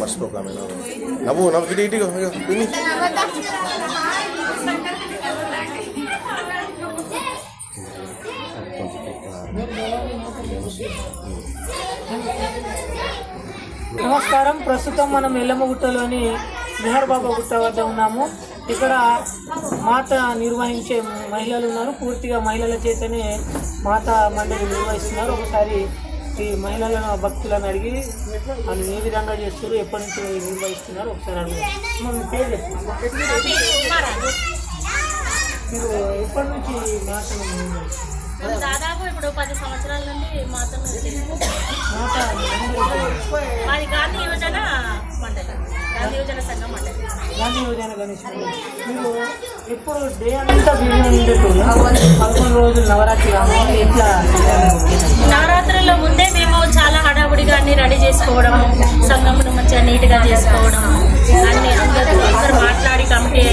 మర్చిపోక నవ్వు నవ్వు ఇటు ఇటు విని నమస్కారం. ప్రస్తుతం మనం ఎల్లమ్మగుట్టలోని బిహార్ బాబా గుట్ట వద్ద ఉన్నాము. ఇక్కడ మాత నిర్వహించే మహిళలు ఉన్నారు. పూర్తిగా మహిళల చేతనే మాత మండలి నిర్వహిస్తున్నారు. ఒకసారి ఈ మహిళలను భక్తులను అడిగి వాళ్ళు ఏ విధంగా చేస్తారు ఎప్పటి నుంచి నిర్వహిస్తున్నారు ఒకసారి అడుగు. మనం పేరు చెప్పండి. మీరు ఎప్పటి నుంచి మాతను దాదాపు ఇప్పుడు పది సంవత్సరాల నుండి మాత్రమే చేసుకుంటాం మాత మండలి. మాది గాంధీ యువజన మండలి. గాంధీ యువజన సంఘం మండలి. గాంధీ యోజన గణేష్. మీరు ఇప్పుడు డే అంతా బిజీ ఉండేటోళ్ళు. పదకొండు రోజులు నవరాత్రి ఎట్లా నవరాత్రుల ముందే మేము చాలా హడావుడిగా అన్ని రెడీ చేసుకోవడం సంగమును మంచిగా నీట్గా చేసుకోవడం అన్ని అందరూ అందరూ మాట్లాడి కమిటీ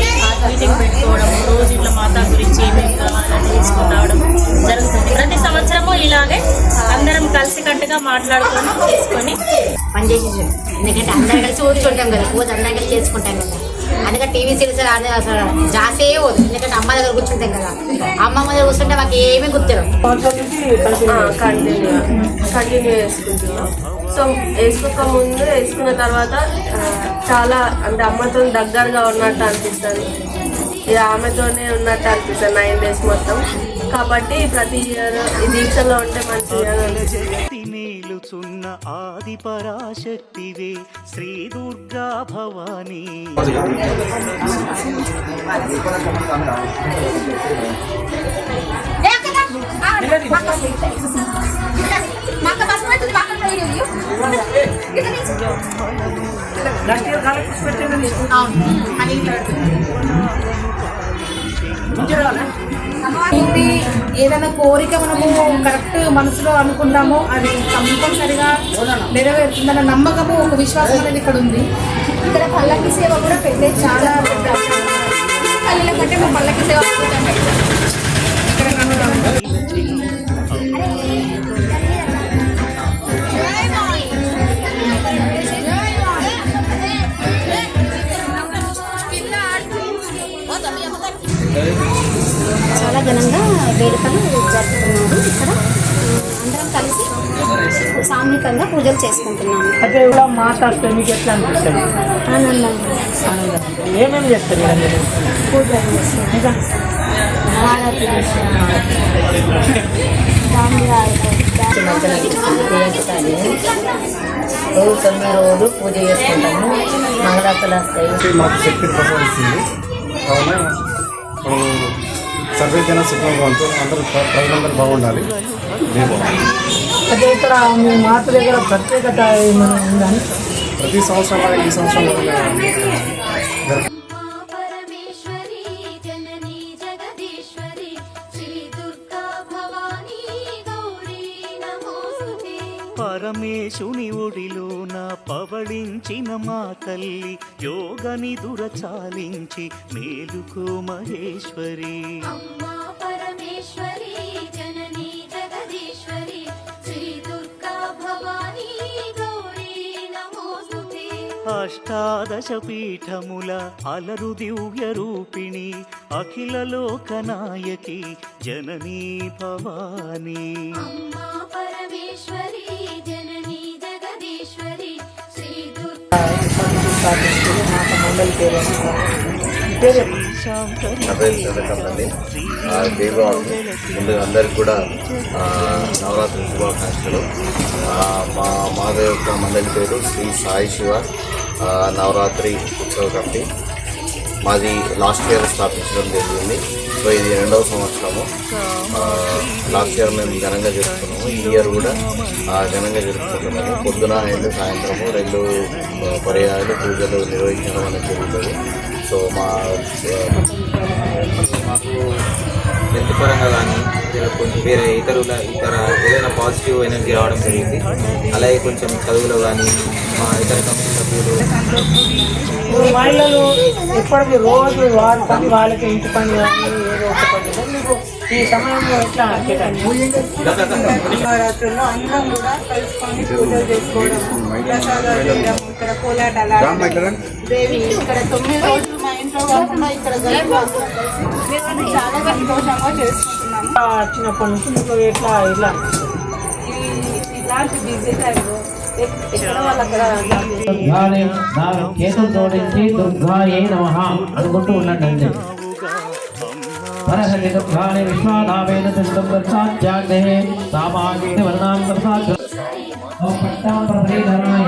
మీటింగ్ పెట్టుకోవడం రోజు ఇట్లా మాతా గురించి ఏమేమి కావాలని తీసుకుని రావడం జరుగుతుంది. ప్రతి సంవత్సరము ఇలాగే అందరం కలిసికట్టుగా మాట్లాడుకొని చేసుకొని పనిచేసి ఎందుకంటే అందరం కలిసి కదా పూజ అందరం కలిసి చేసుకుంటాం కదా. అందుకని టీవీ సీరియల్స్ అది అసలు జాసే పోదు. ఎందుకంటే అమ్మ దగ్గర కూర్చుంటాం కదా. అమ్మమ్మ దగ్గర కూర్చుంటే మాకు ఏమీ గుర్తురు కంటిన్యూ కంటిన్యూ చేసుకుంటున్నాం. సో వేసుకోక ముందు వేసుకున్న తర్వాత చాలా అంటే అమ్మతో దగ్గరగా ఉన్నట్టు అనిపిస్తుంది. ఇక ఆమెతోనే ఉన్నట్టు అనిపిస్తుంది నైన్ డేస్ మొత్తం. కాబట్టి ప్రతి ఇయర్ ఈ దీక్షలో ఉంటే శక్తి మేలుచున్న ఆది పరాశక్తివే శ్రీ దుర్గా భవానీ నెక్స్ట్ ఏదైనా కోరిక మనము కరెక్ట్ మనసులో అనుకుంటామో అది కంపల్సరిగా నెరవేరుతుందన్న నమ్మకము ఒక విశ్వాసం అనేది ఇక్కడ ఉంది ఇక్కడ పల్లకి సేవ కూడా పెద్ద చాలా పెద్ద కంటే మా పల్లకి సేవ అద్భుతంగా ఇక్కడ. ఇక్కడ చాలా ఘనంగా వేడుకలు జరుపుతున్నారు ఇక్కడ అందరం కలిసి సామూహికంగా పూజలు చేసుకుంటున్నాము. కూడా మాట్లాడితే మీకు ఎట్లా అనిపిస్తుంది? ఏమేమి చేస్తారు పూజలు రోజు తొమ్మిది రోజులు పూజ చేసుకుంటాము నవరాత్రులు వస్తాయి మాకు శక్తి ప్రసాదిస్తుంది. కావున మనం సర్వే జన సుఖంగా ఉంటూ అందరూ ప్ర- ప్రజలందరూ బాగుండాలి. ఇక్కడ మీ మాత దగ్గర ప్రత్యేకత ఏమైనా ఉందని ప్రతి సంవత్సరం ఈ సంవత్సరం పరమేశుని ఒడిలోన పవళించిన మా తల్లి యోగని దురచాలించి మేలుకో మహేశ్వరి. అష్టాదశ పీఠముల అలరు దివ్య రూపిణి అఖిల లోకనాయకి జననీ భవానీ. అమ్మా పరమేశ్వరి మాత మండలి పేరు పేరు నా పేరు చంద్రకాంత్ అండి. ఆ, దేవాలయం అందరికి కూడా నవరాత్రి శుభాకాంక్షలు. మా మాద యొక్క మండలి పేరు శ్రీ సాయి శివ నవరాత్రి ఉత్సవ కమిటీ. మాది లాస్ట్ ఇయర్ స్థాపించడం జరిగింది. సో ఇది రెండవ సంవత్సరము. లాస్ట్ ఇయర్ మేము ఘనంగా జరుపుకున్నాము. ఈ ఇయర్ కూడా ఘనంగా జరుపుకుంటున్నాము. పొద్దున అండ్ సాయంత్రము రెండు పర్యాయాలు పూజలు నిర్వహించడం అనేది జరుగుతుంది. సో మా మాకు హెల్త్ పరంగా కానీ కొంచెం వేరే ఇతరుల ఇతర ఏదైనా పాజిటివ్ ఎనర్జీ రావడం జరిగింది. అలాగే కొంచెం చదువులో కానీ మా ఇతర కమిటీ సభ్యులు. మహిళలు ఎప్పటికీ రోజు వారి పని వాళ్ళకి ఇంటి పని కానీ ఏదో ఒక పని. మీకు ఈ సమయంలో ఎట్లా నవరాత్రుల్లో అందరం కూడా కలుసుకొని పూజలు చేసుకోవడం ప్రసాదాలు ఇక్కడ కోలాటాలు. దేవి ఇక్కడ తొమ్మిది రోజులు ఇంట్లో కాకుండా ఇక్కడ గడుపుతాము. మేము చాలా సంతోషంగా చేసుకుంటున్నాము ఇంకా వచ్చినప్పటి నుంచి మీకు ఎట్లా ఇలా? ఈ- ఇలాంటి బిజీ టైంలో ఎక్- ఎక్కడ వాళ్ళు అక్కడ దుర్గాని నా చేతులు జోడించి దుర్గాయే నమ అనుకుంటూ పరహరి దుర్గాని సింధం వర్ణాం ఓం పట్టాం ప్రభేధరాయ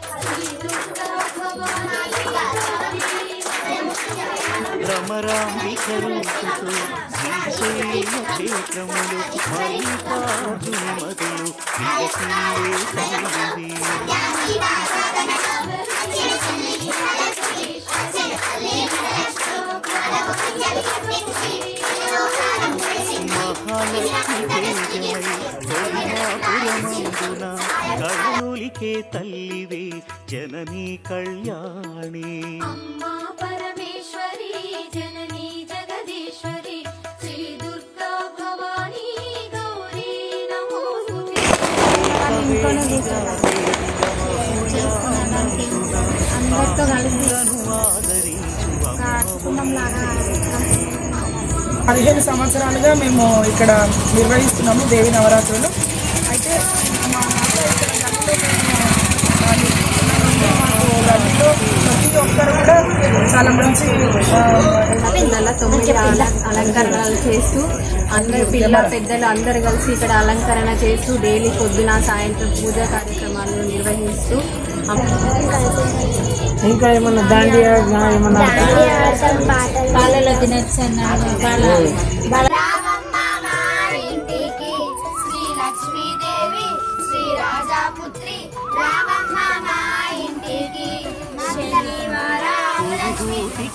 భ్రమరాంబిక రూపుతో శ్రీశైల క్షేత్రములు మల్లికార్జున మధులు విలసిల్లే తల్లివి మహాలక్ష్మి కరుణులికే తల్లివే జననీ కళ్యాణి అమ్మా పరమేశ్వరి అందరితో కలిసి పదిహేను సంవత్సరాలుగా మేము ఇక్కడ నిర్వహిస్తున్నాము దేవి నవరాత్రులు. అయితే మా మాత ఇక్కడ గదిలో మేము ఆ, నిర్వహిస్తున్నామంటే మాకు గదిలో ప్రతి ఒక్కరు కూడా చాలా మంచి ఆ, నెల తొమ్మిది అల- అలంకరణలు చేస్తూ అందరు పిల్ల పెద్దలు అందరు కలిసి ఇక్కడ అలంకరణ చేస్తూ డైలీ పొద్దున సాయంత్రం పూజా కార్యక్రమాలు నిర్వహిస్తూ ఇంకా ఏమన్నా దాండియా ఏమన్నా బాలల దినోత్సవం బాల రామమ్మ మా ఇంటికి శ్రీ లక్ష్మీదేవి శ్రీ రాజాపుత్రి రామమ్మ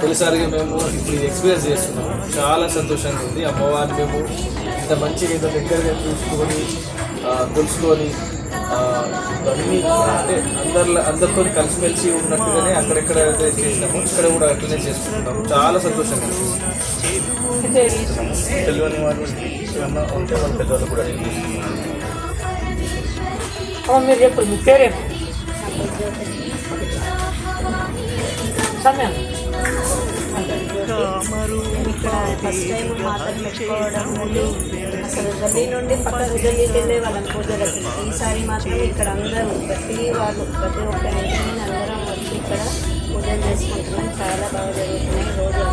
తొలిసారిగా మేము ఇప్పుడు ఇది ఎక్స్పీరియన్స్ చేస్తున్నాము చాలా సంతోషంగా ఉంది. అమ్మవారిని మేము ఇంత మంచిగా ఇంత దగ్గరగా చూసుకొని తెలుసుకొని అన్నీ అంటే అందరిలో అందరితో కలిసిమెలిసి ఉన్నట్టుగానే అక్కడెక్కడ అయితే చేసినామో ఇక్కడ కూడా అట్లనే చేసుకుంటున్నాము చాలా సంతోషంగా తెలియని వాళ్ళు ఏమన్నా ఉంటే వాళ్ళ పెద్దవాళ్ళు కూడా మీరు చెప్పండి. పేరు? చెప్పు ఫస్ట్ టైం మాతను పెట్టుకోవడం అసలు గది నుండి పక్క గదికి వెళ్ళే వాళ్ళం పూజలకి ఈసారి మాత్రం ఇక్కడ అందరూ ప్రతి వాళ్ళు ప్రతి ఒక్క అందరం వచ్చి ఇక్కడ పూజలు చేసుకుంటున్నాం. చాలా బాగా జరుగుతున్నాయి. రోజు